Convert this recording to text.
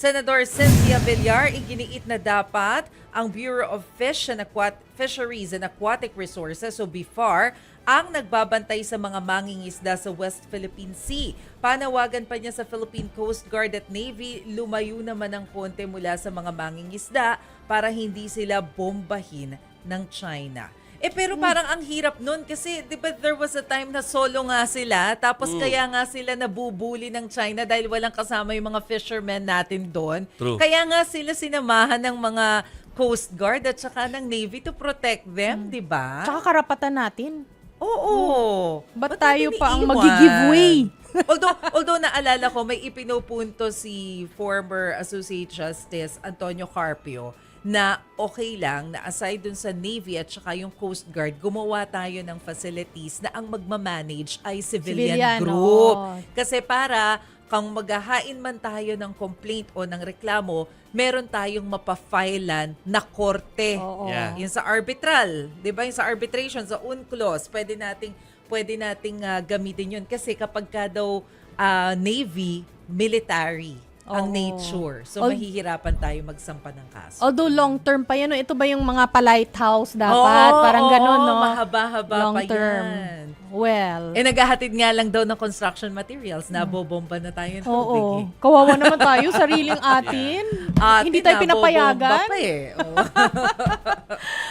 Senador Cynthia Villar, iginiit na dapat ang Bureau of Fish and Aquat- Fisheries and Aquatic Resources o BIFAR ang nagbabantay sa mga mangingisda sa West Philippine Sea. Panawagan pa niya sa Philippine Coast Guard at Navy, lumayo naman ng konti mula sa mga mangingisda para hindi sila bombahin ng China. Eh pero parang ang hirap nun kasi 'di ba there was a time na solo nga sila tapos kaya nga sila nabubuli ng China dahil walang kasama yung mga fishermen natin doon. True. Kaya nga sila sinamahan ng mga Coast Guard at saka ng Navy to protect them, 'di ba? Tsaka karapatan natin. Oo. Ba't Ba't tayo pa ang iniiwan? magigiveaway? although, although naalala ko, may ipinupunto si former Associate Justice Antonio Carpio na okay lang na aside dun sa Navy at saka yung Coast Guard, gumawa tayo ng facilities na ang magmamanage ay civilian, Civilian, group. oo. Kasi para kung maghahain man tayo ng complaint o ng reklamo, meron tayong mapafilan na korte. Oo. Yeah. Yung sa arbitral, 'di ba? Yung sa arbitration sa UNCLOS, pwede nating pwede nating ah, gamitin 'yun kasi kapag ka daw ah, Navy, military ang Oo. nature. So Al- mahihirapan tayo magsampa ng kaso. Although long term pa yan, no? ito ba yung mga pa-lighthouse dapat? Oo, Parang oo, ganun, no? Mahaba-haba long pa term. yan. Well, Eh naghahatid nga lang daw ng construction materials. Nabobomba na tayo ng tubig oo. eh. Kawawa naman tayo, sariling atin. Atin, Hindi tayo nabobomba pinapayagan. pa eh. Oo.